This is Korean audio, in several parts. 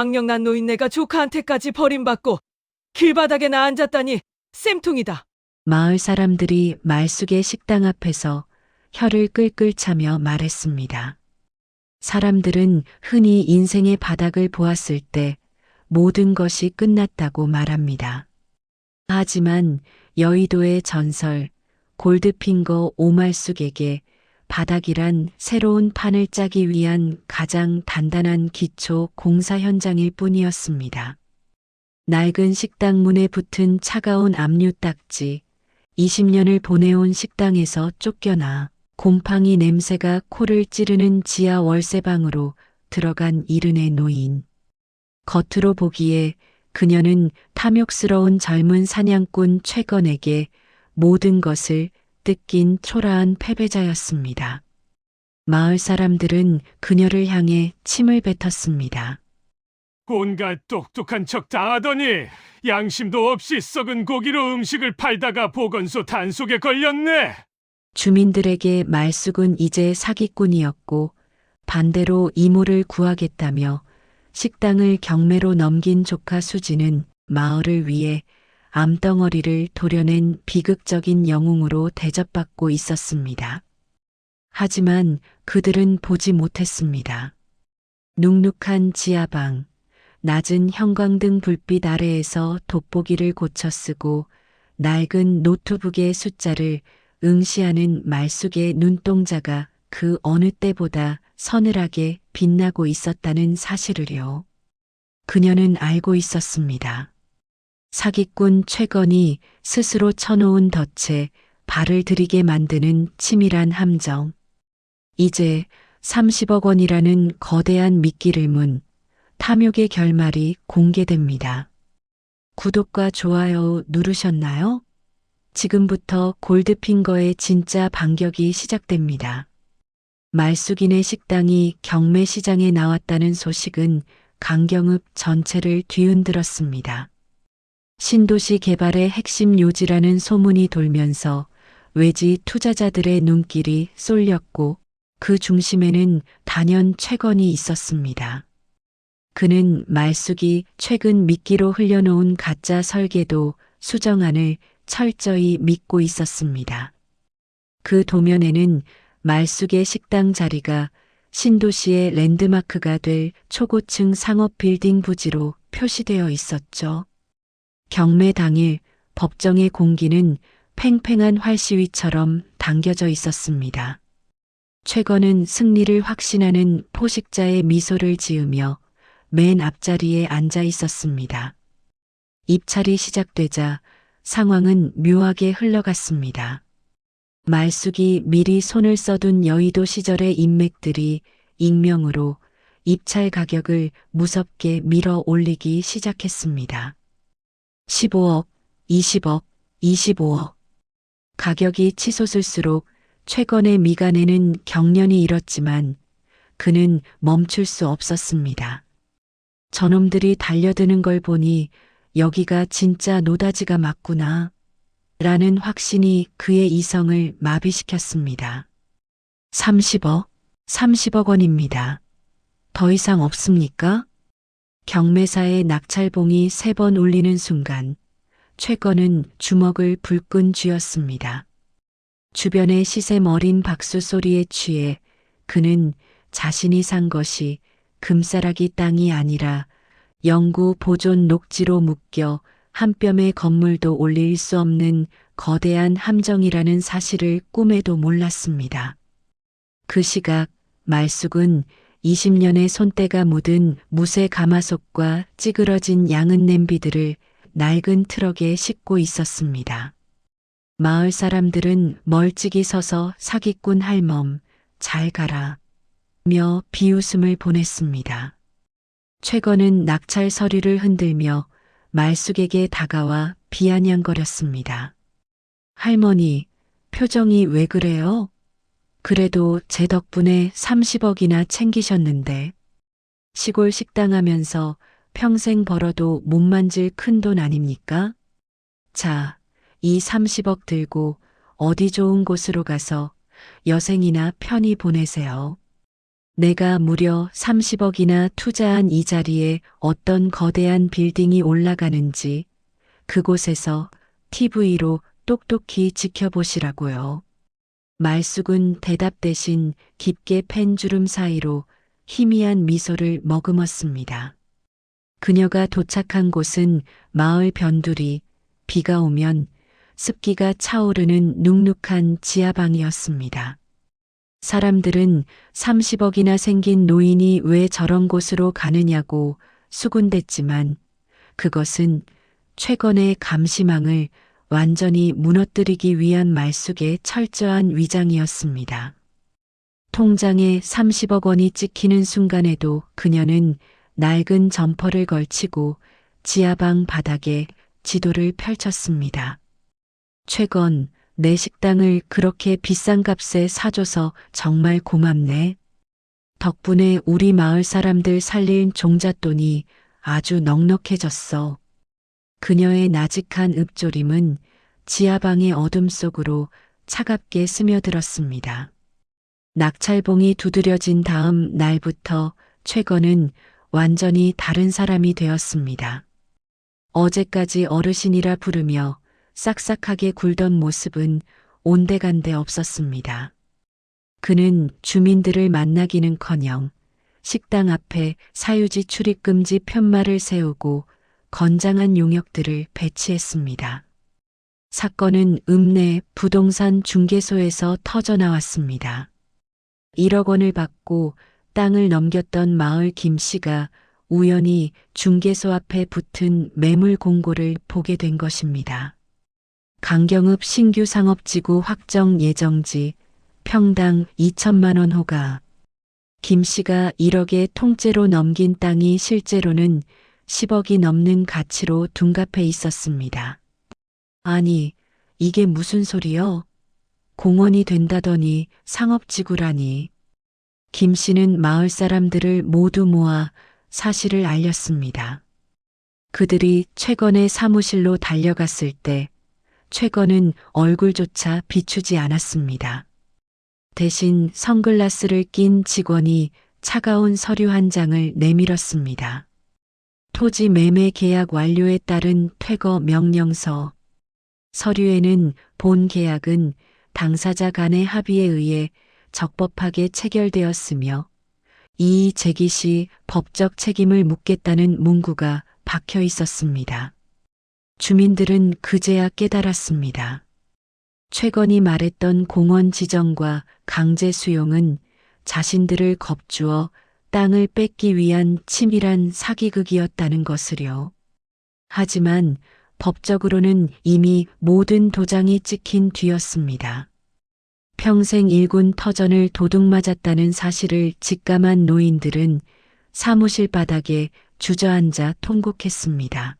망령난 노인네가 조카한테까지 버림받고 길바닥에 나 앉았다니 쌤통이다. 마을 사람들이 말숙의 식당 앞에서 혀를 끌끌 차며 말했습니다. 사람들은 흔히 인생의 바닥을 보았을 때 모든 것이 끝났다고 말합니다. 하지만 여의도의 전설 골드핑거 오말숙에게 바닥이란 새로운 판을 짜기 위한 가장 단단한 기초 공사 현장일 뿐이었습니다. 낡은 식당 문에 붙은 차가운 압류 딱지, 20년을 보내온 식당에서 쫓겨나 곰팡이 냄새가 코를 찌르는 지하 월세방으로 들어간 이른의 노인. 겉으로 보기에 그녀는 탐욕스러운 젊은 사냥꾼 최건에게 모든 것을 뜯긴 초라한 패배자였습니다. 마을 사람들은 그녀를 향해 침을 뱉었습니다. 온갖 똑똑한 척 당하더니 양심도 없이 썩은 고기로 음식을 팔다가 보건소 단속에 걸렸네. 주민들에게 말숙은 이제 사기꾼이었고 반대로 이모를 구하겠다며 식당을 경매로 넘긴 조카 수지는 마을을 위해 암덩어리를 도려낸 비극적인 영웅으로 대접받고 있었습니다. 하지만 그들은 보지 못했습니다. 눅눅한 지하방, 낮은 형광등 불빛 아래에서 돋보기를 고쳐 쓰고 낡은 노트북의 숫자를 응시하는 말숙의 눈동자가 그 어느 때보다 서늘하게 빛나고 있었다는 사실을요. 그녀는 알고 있었습니다. 사기꾼 최건이 스스로 쳐놓은 덫에 발을 들이게 만드는 치밀한 함정. 이제 30억 원이라는 거대한 미끼를 문 탐욕의 결말이 공개됩니다. 구독과 좋아요 누르셨나요? 지금부터 골드핑거의 진짜 반격이 시작됩니다. 말숙인의 식당이 경매 시장에 나왔다는 소식은 강경읍 전체를 뒤흔들었습니다. 신도시 개발의 핵심 요지라는 소문이 돌면서 외지 투자자들의 눈길이 쏠렸고 그 중심에는 단연 최건이 있었습니다. 그는 말숙이 최근 미끼로 흘려놓은 가짜 설계도 수정안을 철저히 믿고 있었습니다. 그 도면에는 말숙의 식당 자리가 신도시의 랜드마크가 될 초고층 상업 빌딩 부지로 표시되어 있었죠. 경매 당일 법정의 공기는 팽팽한 활시위처럼 당겨져 있었습니다. 최건은 승리를 확신하는 포식자의 미소를 지으며 맨 앞자리에 앉아 있었습니다. 입찰이 시작되자 상황은 묘하게 흘러갔습니다. 말숙이 미리 손을 써둔 여의도 시절의 인맥들이 익명으로 입찰 가격을 무섭게 밀어 올리기 시작했습니다. 15억, 20억, 25억. 가격이 치솟을수록 최건의 미간에는 경련이 일었지만 그는 멈출 수 없었습니다. 저놈들이 달려드는 걸 보니 여기가 진짜 노다지가 맞구나. 라는 확신이 그의 이성을 마비시켰습니다. 30억, 30억 원입니다. 더 이상 없습니까? 경매사의 낙찰봉이 세 번 울리는 순간 최건은 주먹을 불끈 쥐었습니다. 주변의 시샘 어린 박수 소리에 취해 그는 자신이 산 것이 금싸라기 땅이 아니라 영구 보존 녹지로 묶여 한 뼘의 건물도 올릴 수 없는 거대한 함정이라는 사실을 꿈에도 몰랐습니다. 그 시각 말숙은 20년의 손때가 묻은 무쇠 가마솥과 찌그러진 양은 냄비들을 낡은 트럭에 싣고 있었습니다. 마을 사람들은 멀찍이 서서 사기꾼 할멈, 잘 가라, 며 비웃음을 보냈습니다. 최건은 낙찰 서류를 흔들며 말숙에게 다가와 비아냥거렸습니다. 할머니, 표정이 왜 그래요? 그래도 제 덕분에 30억이나 챙기셨는데. 시골 식당 하면서 평생 벌어도 못 만질 큰 돈 아닙니까? 자, 이 30억 들고 어디 좋은 곳으로 가서 여생이나 편히 보내세요. 내가 무려 30억이나 투자한 이 자리에 어떤 거대한 빌딩이 올라가는지 그곳에서 TV로 똑똑히 지켜보시라고요. 말숙은 대답 대신 깊게 펜주름 사이로 희미한 미소를 머금었습니다. 그녀가 도착한 곳은 마을 변두리, 비가 오면 습기가 차오르는 눅눅한 지하방이었습니다. 사람들은 30억이나 생긴 노인이 왜 저런 곳으로 가느냐고 수군댔지만 그것은 최건의 감시망을 완전히 무너뜨리기 위한 말숙의 철저한 위장이었습니다. 통장에 30억 원이 찍히는 순간에도 그녀는 낡은 점퍼를 걸치고 지하방 바닥에 지도를 펼쳤습니다. 최건, 내 식당을 그렇게 비싼 값에 사줘서 정말 고맙네. 덕분에 우리 마을 사람들 살린 종잣돈이 아주 넉넉해졌어. 그녀의 나직한 읍조림은 지하방의 어둠 속으로 차갑게 스며들었습니다. 낙찰봉이 두드려진 다음 날부터 최건은 완전히 다른 사람이 되었습니다. 어제까지 어르신이라 부르며 싹싹하게 굴던 모습은 온데간데 없었습니다. 그는 주민들을 만나기는 커녕 식당 앞에 사유지 출입금지 편말을 세우고 건장한 용역들을 배치했습니다. 사건은 읍내 부동산 중개소에서 터져 나왔습니다. 1억 원을 받고 땅을 넘겼던 마을 김 씨가 우연히 중개소 앞에 붙은 매물 공고를 보게 된 것입니다. 강경읍 신규 상업지구 확정 예정지 평당 2천만 원 호가 김 씨가 1억에 통째로 넘긴 땅이 실제로는 10억이 넘는 가치로 둔갑해 있었습니다. 아니, 이게 무슨 소리여? 공원이 된다더니 상업지구라니. 김 씨는 마을 사람들을 모두 모아 사실을 알렸습니다. 그들이 최건의 사무실로 달려갔을 때 최건은 얼굴조차 비추지 않았습니다. 대신 선글라스를 낀 직원이 차가운 서류 한 장을 내밀었습니다. 토지 매매 계약 완료에 따른 퇴거 명령서. 서류에는 본 계약은 당사자 간의 합의에 의해 적법하게 체결되었으며 이의 제기 시 법적 책임을 묻겠다는 문구가 박혀 있었습니다. 주민들은 그제야 깨달았습니다. 최건이 말했던 공원 지정과 강제 수용은 자신들을 겁주어 땅을 뺏기 위한 치밀한 사기극이었다는 것을요. 하지만 법적으로는 이미 모든 도장이 찍힌 뒤였습니다. 평생 일군 터전을 도둑맞았다는 사실을 직감한 노인들은 사무실 바닥에 주저앉아 통곡했습니다.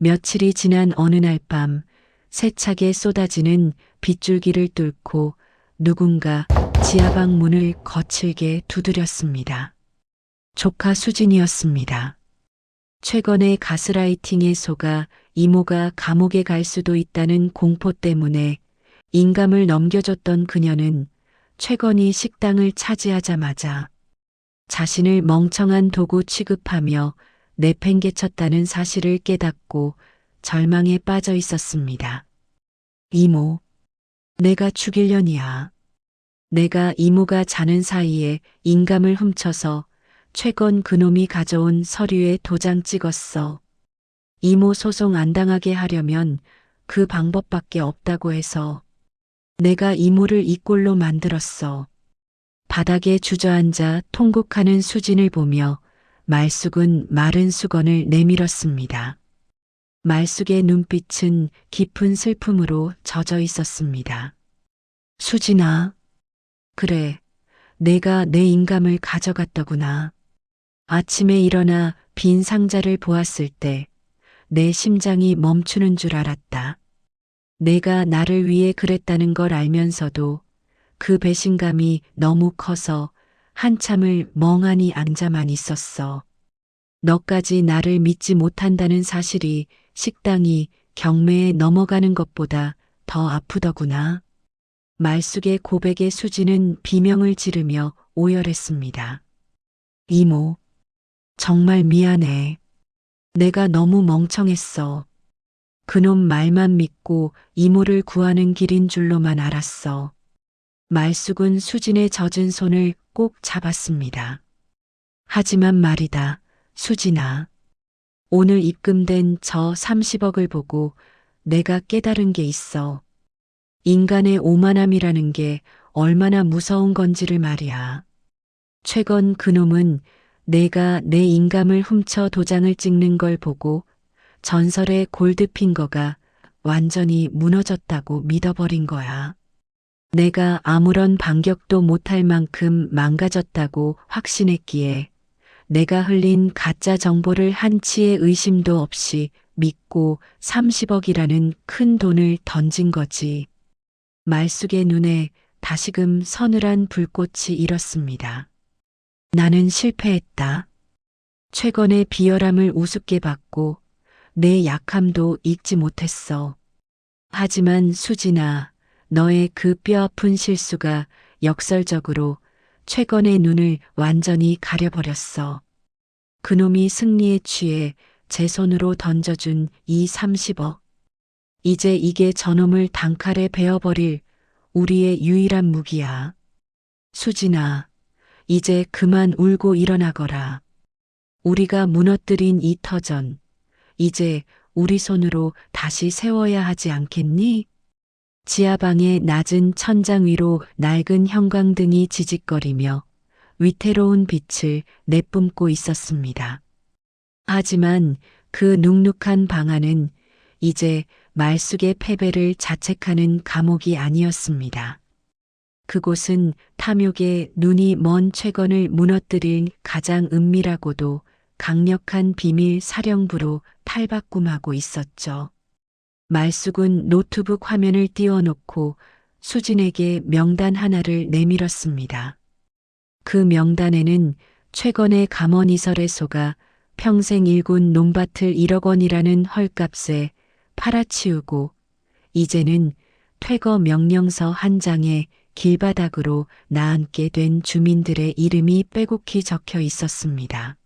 며칠이 지난 어느 날 밤 세차게 쏟아지는 빗줄기를 뚫고 누군가 지하방 문을 거칠게 두드렸습니다. 조카 수진이었습니다. 최근의 가스라이팅에 속아 이모가 감옥에 갈 수도 있다는 공포 때문에 인감을 넘겨줬던 그녀는 최건이 식당을 차지하자마자 자신을 멍청한 도구 취급하며 내팽개쳤다는 사실을 깨닫고 절망에 빠져 있었습니다. 이모, 내가 죽일 년이야. 내가 이모가 자는 사이에 인감을 훔쳐서 최건 그놈이 가져온 서류에 도장 찍었어. 이모 소송 안 당하게 하려면 그 방법밖에 없다고 해서 내가 이모를 이 꼴로 만들었어. 바닥에 주저앉아 통곡하는 수진을 보며 말숙은 마른 수건을 내밀었습니다. 말숙의 눈빛은 깊은 슬픔으로 젖어 있었습니다. 수진아. 그래, 내가 내 인감을 가져갔더구나. 아침에 일어나 빈 상자를 보았을 때 내 심장이 멈추는 줄 알았다. 내가 나를 위해 그랬다는 걸 알면서도 그 배신감이 너무 커서 한참을 멍하니 앉아만 있었어. 너까지 나를 믿지 못한다는 사실이 식당이 경매에 넘어가는 것보다 더 아프더구나. 말숙의 고백에 수지는 비명을 지르며 오열했습니다. 이모, 정말 미안해. 내가 너무 멍청했어. 그놈 말만 믿고 이모를 구하는 길인 줄로만 알았어. 말숙은 수진의 젖은 손을 꼭 잡았습니다. 하지만 말이다, 수진아. 오늘 입금된 저 30억을 보고 내가 깨달은 게 있어. 인간의 오만함이라는 게 얼마나 무서운 건지를 말이야. 최건 그놈은 내가 내 인감을 훔쳐 도장을 찍는 걸 보고 전설의 골드핑거가 완전히 무너졌다고 믿어버린 거야. 내가 아무런 반격도 못할 만큼 망가졌다고 확신했기에 내가 흘린 가짜 정보를 한치의 의심도 없이 믿고 30억이라는 큰 돈을 던진 거지. 말숙의 눈에 다시금 서늘한 불꽃이 일었습니다. 나는 실패했다. 최건의 비열함을 우습게 봤고 내 약함도 잊지 못했어. 하지만 수진아, 너의 그 뼈아픈 실수가 역설적으로 최건의 눈을 완전히 가려버렸어. 그놈이 승리에 취해 제 손으로 던져준 이 30억. 이제 이게 저놈을 단칼에 베어버릴 우리의 유일한 무기야. 수진아, 이제 그만 울고 일어나거라. 우리가 무너뜨린 이 터전, 이제 우리 손으로 다시 세워야 하지 않겠니? 지하방의 낮은 천장 위로 낡은 형광등이 지직거리며 위태로운 빛을 내뿜고 있었습니다. 하지만 그 눅눅한 방 안은 이제 말숙의 패배를 자책하는 감옥이 아니었습니다. 그곳은 탐욕의 눈이 먼 최건을 무너뜨릴 가장 은밀하고도 강력한 비밀 사령부로 탈바꿈하고 있었죠. 말숙은 노트북 화면을 띄워놓고 수진에게 명단 하나를 내밀었습니다. 그 명단에는 최건의 감언이설에 속아 평생 일군 논밭을 1억 원이라는 헐값에 팔아치우고 이제는 퇴거 명령서 한 장에 길바닥으로 나앉게 된 주민들의 이름이 빼곡히 적혀 있었습니다.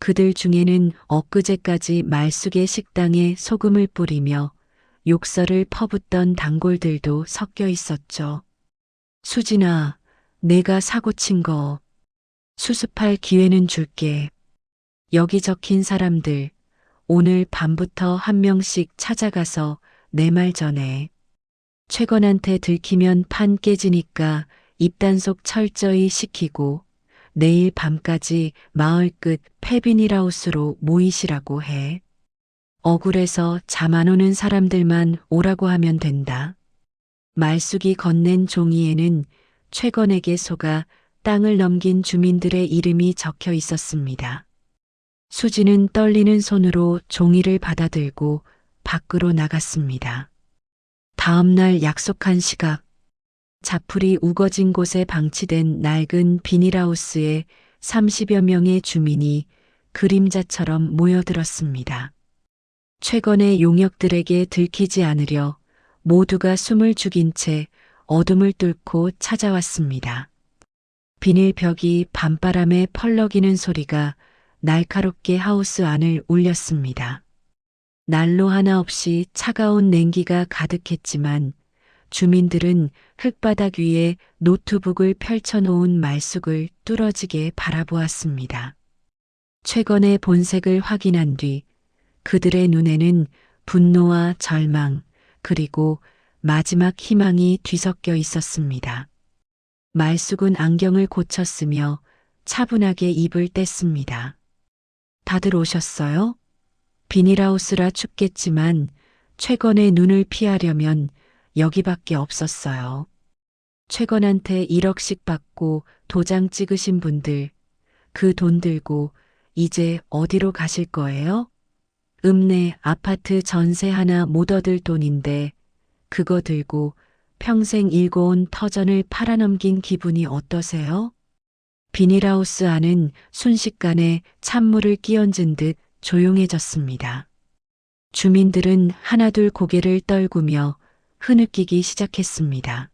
그들 중에는 엊그제까지 말숙의 식당에 소금을 뿌리며 욕설을 퍼붓던 단골들도 섞여 있었죠. 수진아, 내가 사고 친 거 수습할 기회는 줄게. 여기 적힌 사람들 오늘 밤부터 한 명씩 찾아가서 내 말 전해. 최건한테 들키면 판 깨지니까 입단속 철저히 시키고 내일 밤까지 마을 끝 페비니라우스로 모이시라고 해. 억울해서 잠 안 오는 사람들만 오라고 하면 된다. 말숙이 건넨 종이에는 최건에게 속아 땅을 넘긴 주민들의 이름이 적혀 있었습니다. 수지는 떨리는 손으로 종이를 받아들고 밖으로 나갔습니다. 다음날 약속한 시각, 자풀이 우거진 곳에 방치된 낡은 비닐하우스에 30여 명의 주민이 그림자처럼 모여들었습니다. 최건의 용역들에게 들키지 않으려 모두가 숨을 죽인 채 어둠을 뚫고 찾아왔습니다. 비닐벽이 밤바람에 펄럭이는 소리가 날카롭게 하우스 안을 울렸습니다. 난로 하나 없이 차가운 냉기가 가득했지만 주민들은 흙바닥 위에 노트북을 펼쳐놓은 말숙을 뚫어지게 바라보았습니다. 최건의 본색을 확인한 뒤 그들의 눈에는 분노와 절망 그리고 마지막 희망이 뒤섞여 있었습니다. 말숙은 안경을 고쳤으며 차분하게 입을 뗐습니다. 다들 오셨어요? 비닐하우스라 춥겠지만 최건의 눈을 피하려면 여기밖에 없었어요. 최건한테 1억씩 받고 도장 찍으신 분들, 그 돈 들고 이제 어디로 가실 거예요? 읍내 아파트 전세 하나 못 얻을 돈인데 그거 들고 평생 일궈온 터전을 팔아넘긴 기분이 어떠세요? 비닐하우스 안은 순식간에 찬물을 끼얹은 듯 조용해졌습니다. 주민들은 하나둘 고개를 떨구며 흐느끼기 시작했습니다.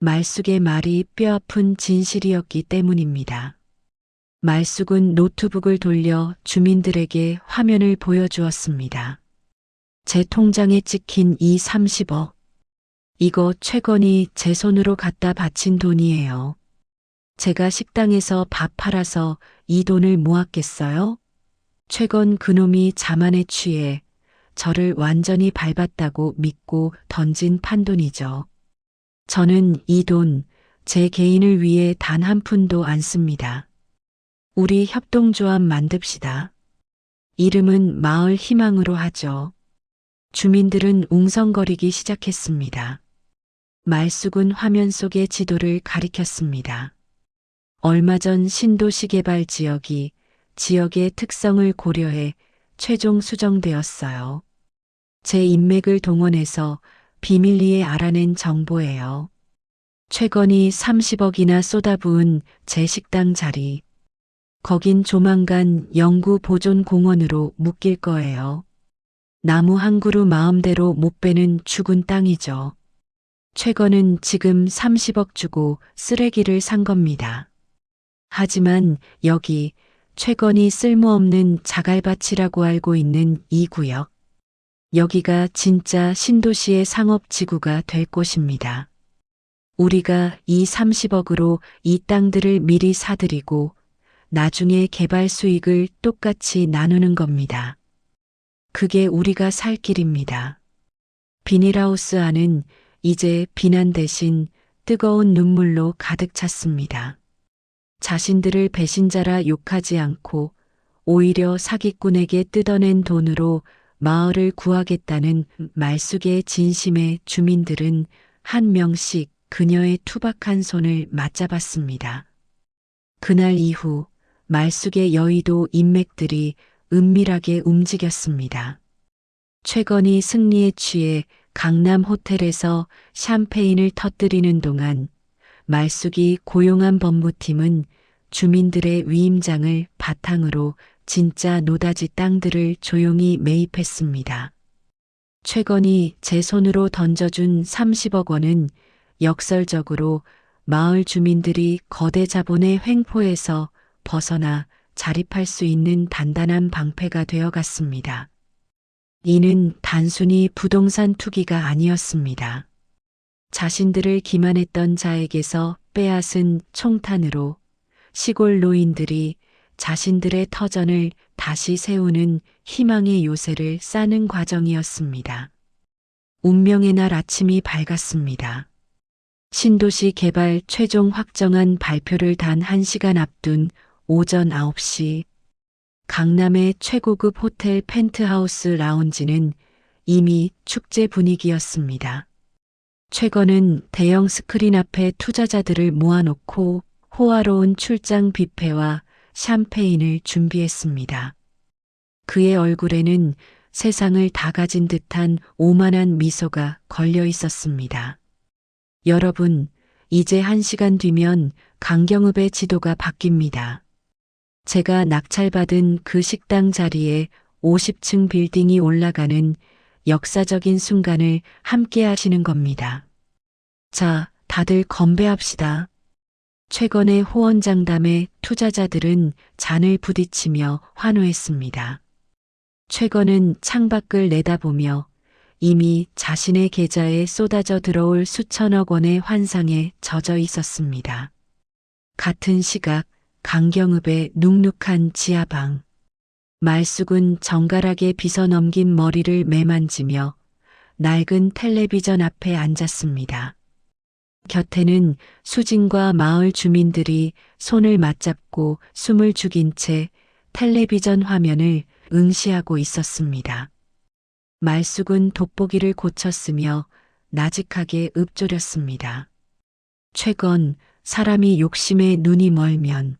말숙의 말이 뼈아픈 진실이었기 때문입니다. 말숙은 노트북을 돌려 주민들에게 화면을 보여주었습니다. 제 통장에 찍힌 이 30억. 이거 최건이 제 손으로 갖다 바친 돈이에요. 제가 식당에서 밥 팔아서 이 돈을 모았겠어요? 최건 그놈이 자만에 취해 저를 완전히 밟았다고 믿고 던진 판돈이죠. 저는 이 돈, 제 개인을 위해 단 한 푼도 안 씁니다. 우리 협동조합 만듭시다. 이름은 마을 희망으로 하죠. 주민들은 웅성거리기 시작했습니다. 말숙은 화면 속의 지도를 가리켰습니다. 얼마 전 신도시 개발 지역이 지역의 특성을 고려해 최종 수정되었어요. 제 인맥을 동원해서 비밀리에 알아낸 정보예요. 최건이 30억이나 쏟아부은 제 식당 자리. 거긴 조만간 영구 보존 공원으로 묶일 거예요. 나무 한 그루 마음대로 못 빼는 죽은 땅이죠. 최건은 지금 30억 주고 쓰레기를 산 겁니다. 하지만 여기 최건이 쓸모없는 자갈밭이라고 알고 있는 이 구역. 여기가 진짜 신도시의 상업지구가 될 곳입니다. 우리가 이 30억으로 이 땅들을 미리 사들이고 나중에 개발 수익을 똑같이 나누는 겁니다. 그게 우리가 살 길입니다. 비닐하우스 안은 이제 비난 대신 뜨거운 눈물로 가득 찼습니다. 자신들을 배신자라 욕하지 않고 오히려 사기꾼에게 뜯어낸 돈으로 마을을 구하겠다는 말숙의 진심에 주민들은 한 명씩 그녀의 투박한 손을 맞잡았습니다. 그날 이후 말숙의 여의도 인맥들이 은밀하게 움직였습니다. 최건이 승리에 취해 강남 호텔에서 샴페인을 터뜨리는 동안 말숙이 고용한 법무팀은 주민들의 위임장을 바탕으로 진짜 노다지 땅들을 조용히 매입했습니다. 최건이 제 손으로 던져준 30억 원은 역설적으로 마을 주민들이 거대 자본의 횡포에서 벗어나 자립할 수 있는 단단한 방패가 되어 갔습니다. 이는 단순히 부동산 투기가 아니었습니다. 자신들을 기만했던 자에게서 빼앗은 총탄으로 시골 노인들이 자신들의 터전을 다시 세우는 희망의 요새를 싸는 과정이었습니다. 운명의 날 아침이 밝았습니다. 신도시 개발 최종 확정안 발표를 단 1시간 앞둔 오전 9시 강남의 최고급 호텔 펜트하우스 라운지는 이미 축제 분위기였습니다. 최건은 대형 스크린 앞에 투자자들을 모아놓고 호화로운 출장 뷔페와 샴페인을 준비했습니다. 그의 얼굴에는 세상을 다 가진 듯한 오만한 미소가 걸려 있었습니다. 여러분, 이제 한 시간 뒤면 강경읍의 지도가 바뀝니다. 제가 낙찰받은 그 식당 자리에 50층 빌딩이 올라가는 역사적인 순간을 함께 하시는 겁니다. 자, 다들 건배합시다. 최근의 호언장담에 투자자들은 잔을 부딪히며 환호했습니다. 최건은 창밖을 내다보며 이미 자신의 계좌에 쏟아져 들어올 수천억 원의 환상에 젖어 있었습니다. 같은 시각 강경읍의 눅눅한 지하방. 말숙은 정갈하게 빗어 넘긴 머리를 매만지며 낡은 텔레비전 앞에 앉았습니다. 곁에는 수진과 마을 주민들이 손을 맞잡고 숨을 죽인 채 텔레비전 화면을 응시하고 있었습니다. 말숙은 돋보기를 고쳤으며 나직하게 읊조렸습니다. 최건 사람이 욕심에 눈이 멀면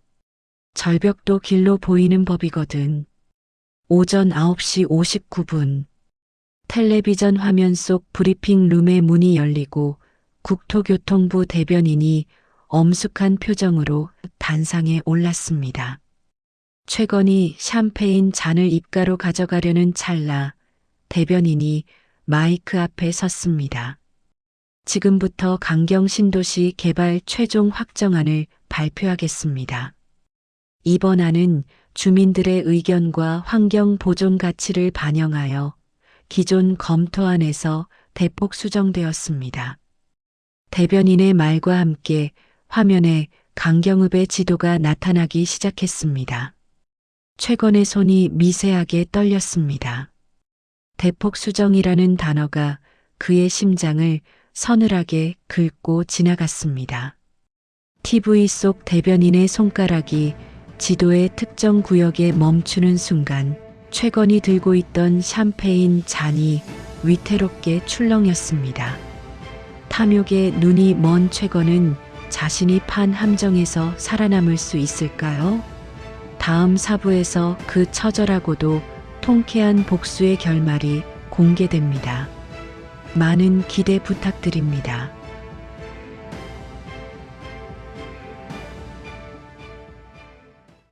절벽도 길로 보이는 법이거든. 오전 9시 59분. 텔레비전 화면 속 브리핑 룸의 문이 열리고 국토교통부 대변인이 엄숙한 표정으로 단상에 올랐습니다. 최건이 샴페인 잔을 입가로 가져가려는 찰나 대변인이 마이크 앞에 섰습니다. 지금부터 강경 신도시 개발 최종 확정안을 발표하겠습니다. 이번 안은 주민들의 의견과 환경 보존 가치를 반영하여 기존 검토안에서 대폭 수정되었습니다. 대변인의 말과 함께 화면에 강경읍의 지도가 나타나기 시작했습니다. 최건의 손이 미세하게 떨렸습니다. 대폭 수정이라는 단어가 그의 심장을 서늘하게 긁고 지나갔습니다. TV 속 대변인의 손가락이 지도의 특정 구역에 멈추는 순간 최건이 들고 있던 샴페인 잔이 위태롭게 출렁였습니다. 탐욕에 눈이 먼 최건은 자신이 판 함정에서 살아남을 수 있을까요? 다음 사부에서 그 처절하고도 통쾌한 복수의 결말이 공개됩니다. 많은 기대 부탁드립니다.